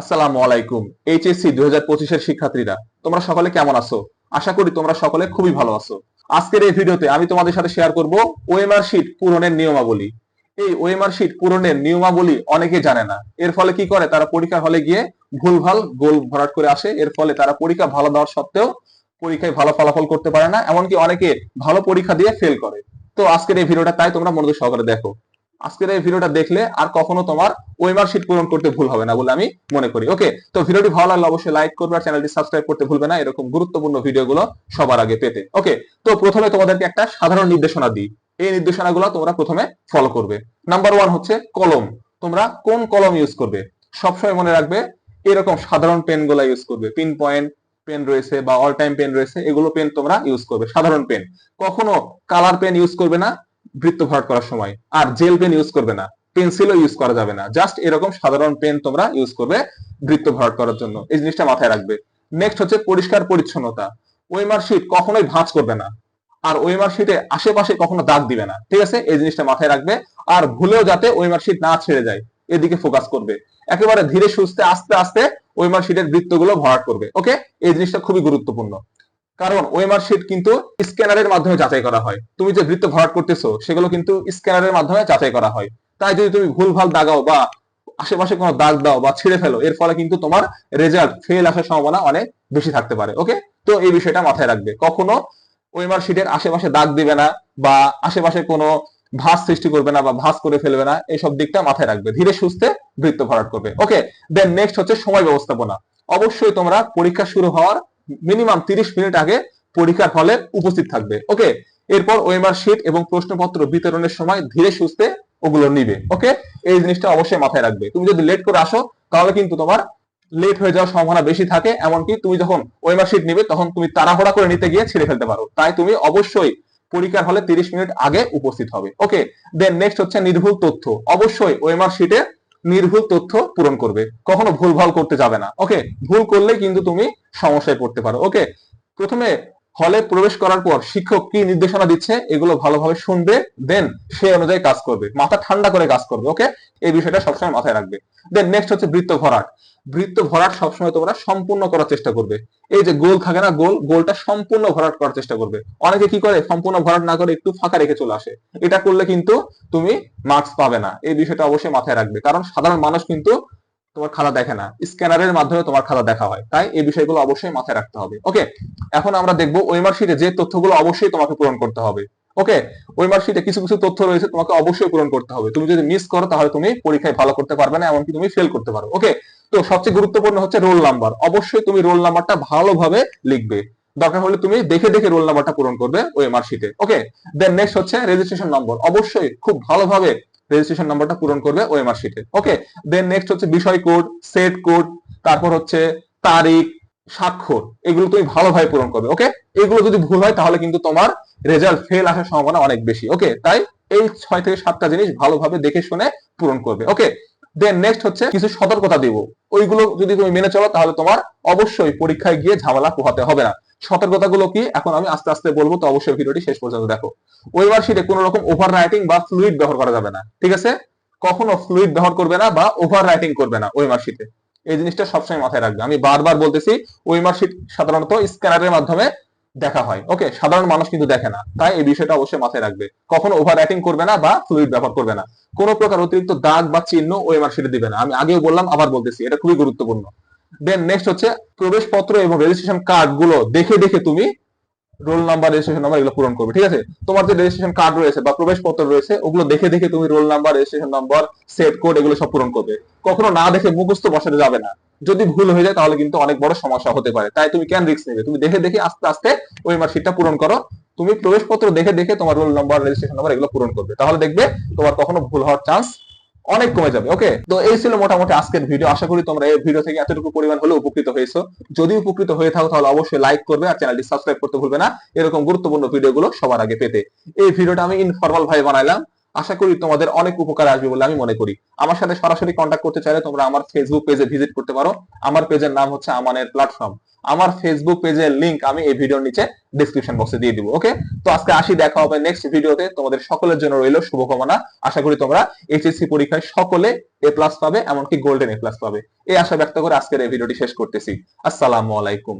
আসসালামু আলাইকুম এইচএসসি দুই হাজার পঁচিশের শিক্ষার্থীরা, তোমরা সকলে কেমন আছো? আশা করি তোমরা সকলে খুবই ভালো আছো। আজকের এই ভিডিওতে আমি তোমাদের সাথে শেয়ার করব ওএমআর শিট পূরণের নিয়মাবলী। এই ওএমআর শিট পূরণের নিয়মাবলী অনেকে জানে না। এর ফলে কি করে? তারা পরীক্ষা হলে গিয়ে ভুলভাল গোল ভরাট করে আসে। এর ফলে তারা পরীক্ষা ভালো দেওয়ার সত্ত্বেও পরীক্ষায় ভালো ফলাফল করতে পারে না, এমনকি অনেকে ভালো পরীক্ষা দিয়ে ফেল করে। তো আজকের এই ভিডিওটা তাই তোমরা মনোযোগ সহকারে দেখো। আজকের এই ভিডিওটা দেখলে আর কখনো তোমার ওয়েমার শিট পূরণ করতে ভুল হবে না বলে আমি মনে করি ওকে তো ভিডিওটি ভালো লাগলে অবশ্যই লাইক করবে আর চ্যানেলটি সাবস্ক্রাইব করতে ভুলবে না, এরকম গুরুত্বপূর্ণ ভিডিওগুলো সবার আগে পেতে ওকে তো প্রথমে তোমাদেরকে একটা সাধারণ নির্দেশনা দিই, এই নির্দেশনাগুলো তোমরা প্রথমে ফলো করবে। নাম্বার ওয়ান হচ্ছে কলম, তোমরা কোন কলম ইউজ করবে? সবসময় মনে রাখবে, এরকম সাধারণ পেনগুলা ইউজ করবে পিন পয়েন্ট পেন রয়েছে বা অল টাইম পেন রয়েছে, এগুলো পেন তোমরা ইউজ করবে, সাধারণ পেন কখনো কালার পেন ইউজ করবে না বৃত্ত ভরাট করার সময়। আর জেল পেন ইউজ করবে না। পেন্সিলও ইউজ করা যাবে না। জাস্ট এরকম সাধারণ পেন তোমরা ইউজ করবে বৃত্ত ভরাট করার জন্য। এই জিনিসটা মাথায় রাখবে। নেক্সট হচ্ছে পরিষ্কার পরিচ্ছন্নতা। ওয়েমার শিট কখনোই ভাঁজ করবে না। আর ওয়েমার শিটে আশেপাশে কখনো দাগ দিবে না। ঠিক আছে? এই জিনিসটা মাথায় রাখবে। আর ভুলেও যাতে ওয়েমার শিট না ছেড়ে যায়, এদিকে ফোকাস করবে। একেবারে ধীরে সুস্থে আস্তে আস্তে ওয়েমার শিটের বৃত্তগুলো ভরাট করবে। ওকে এই জিনিসটা খুবই গুরুত্বপূর্ণ। কারণ ওয়েমার শিট কিন্তু স্ক্যানারের মাধ্যমে যাচাই করা হয়। তুমি যে বৃত্ত ভরাট করতেছো, সেগুলো কিন্তু স্ক্যানারের মাধ্যমে যাচাই করা হয়। তাই যদি তুমি ভুল ভালো দাগাও বা আশেপাশে কোনো দাগ দাও বা ছিঁড়ে ফেলো, এর ফলে কিন্তু তোমার রেজাল্ট ফেল আসার সম্ভাবনা অনেক বেশি থাকতে পারে ওকে তো এই বিষয়টা মাথায় রাখবে। কখনো ওয়েমার শিটের আশেপাশে দাগ দিবে না বা আশেপাশে কোনো ভাঁজ সৃষ্টি করবে না বা ভাঁজ করে ফেলবে না এইসব দিকটা মাথায় রাখবে। ধীরে সুস্থে বৃত্ত ভরাট করবে ওকে দেন নেক্সট হচ্ছে সময় ব্যবস্থাপনা। অবশ্যই তোমরা পরীক্ষা শুরু হওয়ার মিনিমাম তিরিশ মিনিট আগে পরীক্ষার হলে উপস্থিত থাকবে। ওকে এরপর ওয়েমার শিট এবং প্রশ্নপত্র বিতরণের সময় ধীরে সুস্থে ওগুলো নিবে। ওকে এই জিনিসটা অবশ্যই মাথায় রাখবে। তুমি যদি লেট করে আসো, তাহলে কিন্তু তোমার লেট হয়ে যাওয়ার সম্ভাবনা বেশি থাকে, এমনকি তুমি যখন ওয়েমার শিট নিবে, তখন তুমি তাড়াহুড়া করে নিতে গিয়ে ছিঁড়ে ফেলতে পারো। তাই তুমি অবশ্যই পরীক্ষার হলে তিরিশ মিনিট আগে উপস্থিত হবে। ওকে দেন নেক্সট হচ্ছে নির্ভুল তথ্য। অবশ্যই ওয়েমার শিটে নির্ভুল তথ্য পূরণ করবে। কখনো ভুল ভালো করতে যাবে না। ওকে ভুল করলে কিন্তু তুমি সমস্যায় পড়তে পারো। ওকে প্রথমে হলে প্রবেশ করার পর শিক্ষক কি নির্দেশনা দিচ্ছে এগুলো ভালোভাবে শুনবে দেন সেই অনুযায়ী কাজ করবে। মাথা ঠান্ডা করে কাজ করবে ওকে এই বিষয়টা সবসময় মাথায় রাখবে। দেন নেক্সট হচ্ছে বৃত্ত ভরাট। বৃত্ত ভরাট সবসময় তোমরা সম্পূর্ণ করার চেষ্টা করবে। এই যে গোল থাকে না, গোল, গোলটা সম্পূর্ণ ভরাট করার চেষ্টা করবে। অনেকে কি করে, সম্পূর্ণ ভরাট না করে একটু ফাঁকা রেখে চলে আসে। এটা করলে কিন্তু তুমি মার্কস পাবে না। এই বিষয়টা অবশ্যই মাথায় রাখবে। কারণ সাধারণ মানুষ কিন্তু তোমার খাতা দেখে না। স্ক্যানারের মাধ্যমে তোমার খাতা দেখা হয়। তাই এই বিষয়গুলো অবশ্যই মাথায় রাখতে হবে। ওকে, এখন আমরা দেখব ওয়েমার শিটে যে তথ্যগুলো অবশ্যই তোমাকে পূরণ করতে হবে। ওকে ওয়েমার শিটে কিছু কিছু তথ্য রয়েছে তোমাকে অবশ্যই পূরণ করতে হবে। তুমি যদি মিস করো তাহলে তুমি পরীক্ষায় ভালো করতে পারবে না, এমনকি তুমি ফেল করতে পারো। ওকে, তো সবচেয়ে গুরুত্বপূর্ণ হচ্ছে রোল নাম্বার অবশ্যই তুমি রোল নাম্বারটা ভালোভাবে লিখবে। দরকার হলে তুমি দেখে দেখে রোল নাম্বারটা পূরণ করবে ওয়েমার শিটে ওকে দেন নেক্সট হচ্ছে রেজিস্ট্রেশন নম্বর অবশ্যই খুব ভালোভাবে রেজিস্ট্রেশন নাম্বারটা পূরণ করবে ওএমআর শিটে ওকে দেন নেক্সট হচ্ছে বিষয় কোড সেট কোড তারপর হচ্ছে তারিখ, স্বাক্ষর, এগুলো তুমি ভালোভাবে পূরণ করবে ওকে এগুলো যদি ভুল হয় তাহলে কিন্তু তোমার রেজাল্ট ফেল আসার সম্ভাবনা অনেক বেশি ওকে তাই এই ছয় থেকে সাতটা জিনিস ভালোভাবে দেখে শুনে পূরণ করবে ওকে দেন নেক্সট হচ্ছে কিছু সতর্কতা দিব। ওইগুলো যদি তুমি মেনে চলো তাহলে তোমার অবশ্যই পরীক্ষায় গিয়ে ঝামেলা পোহাতে হবে না। সতর্কতাগুলো কি? এখন আমি আস্তে আস্তে বলব, তো অবশ্যই ভিডিওটি শেষ পর্যন্ত দেখো। ওয়েবার শিটে কোনো রকম ওভার রাইটিং বা ফ্লুইড ব্যবহার করা যাবে না, ঠিক আছে? কখনো ফ্লুইড ব্যবহার করবে না বা ওভার রাইটিং করবে না ওয়েমার শিটে এই জিনিসটা সবসময় মাথায় রাখবে। আমি বারবার বলতেছি ওয়েমার শিট সাধারণত স্ক্যানারের মাধ্যমে দেখা হয় ওকে সাধারণ মানুষ কিন্তু দেখে না, তাই এই বিষয়টা অবশ্যই মাথায় রাখবে। কখনো ওভার রাইটিং করবে না বা ফ্লুইড ব্যবহার করবে না। কোনো প্রকার অতিরিক্ত দাগ বা চিহ্ন ওয়েমার শিটে দিবে না। আমি আগেও বললাম, আবার বলতেছি, এটা খুবই গুরুত্বপূর্ণ। দেন নেক্সট হচ্ছে প্রবেশপত্র এবং রেজিস্ট্রেশন কার্ডগুলো দেখে দেখে তুমি রোল নাম্বার রেজিস্ট্রেশন নাম্বার এগুলো পূরণ করবে, ঠিক আছে? তোমার যে রেজিস্ট্রেশন কার্ড রয়েছে বা প্রবেশপত্র রয়েছে, ওগুলো দেখে দেখে তুমি roll number registration number set code এগুলো সব পূরণ করবে। কখনো না দেখে মুখস্থ বসাতে যাবে না। যদি ভুল হয়ে যায় তাহলে কিন্তু অনেক বড় সমস্যা হতে পারে। তাই তুমি কেন রিস্ক নেবে? তুমি দেখে দেখে আস্তে আস্তে ওই মার্কশিটটা পূরণ করো। তুমি প্রবেশপত্র দেখে দেখে তোমার রোল নাম্বার রেজিস্ট্রেশন নাম্বার এগুলো পূরণ করবে। তাহলে দেখবে তোমার কখনো ভুল হওয়ার চান্স অনেক কমে যাবে ওকে তো এই ছিল মোটামুটি আজকের ভিডিও আশা করি তোমরা এই ভিডিও থেকে এতটুকু পরিমাণ হলে উপকৃত হয়েছো। যদি উপকৃত হয়ে থাকো, তাহলে অবশ্যই লাইক করবে আর চ্যানেলটি সাবস্ক্রাইব করতে ভুলবে না। এরকম গুরুত্বপূর্ণ ভিডিওগুলো সবার আগে পেতে। এই ভিডিওটা আমি ইনফরমাল ভাবে বানাইলাম। আশা করি তোমাদের অনেক উপকার আসবে বলে আমি মনে করি। আমার সাথে সরাসরি কন্ট্যাক্ট করতে চাইলে তোমরা আমার ফেসবুক পেজে ভিজিট করতে পারো। আমার পেজের নাম হচ্ছে আমানের প্ল্যাটফর্ম আমার ফেসবুক পেজের লিংক আমি এই ভিডিওর নিচে ডিসক্রিপশন বক্সে দিয়ে দিব ওকে তো আজকে আসি, দেখা হবে নেক্সট ভিডিওতে তোমাদের সকলের জন্য রইল শুভকামনা। আশা করি তোমরা এইচএসসি পরীক্ষায় সকলে এ প্লাস পাবে, এমনকি গোল্ডেন এ প্লাস পাবে। এই আশা ব্যক্ত করে আজকের এই ভিডিওটি শেষ করতেছি। আসসালামু আলাইকুম।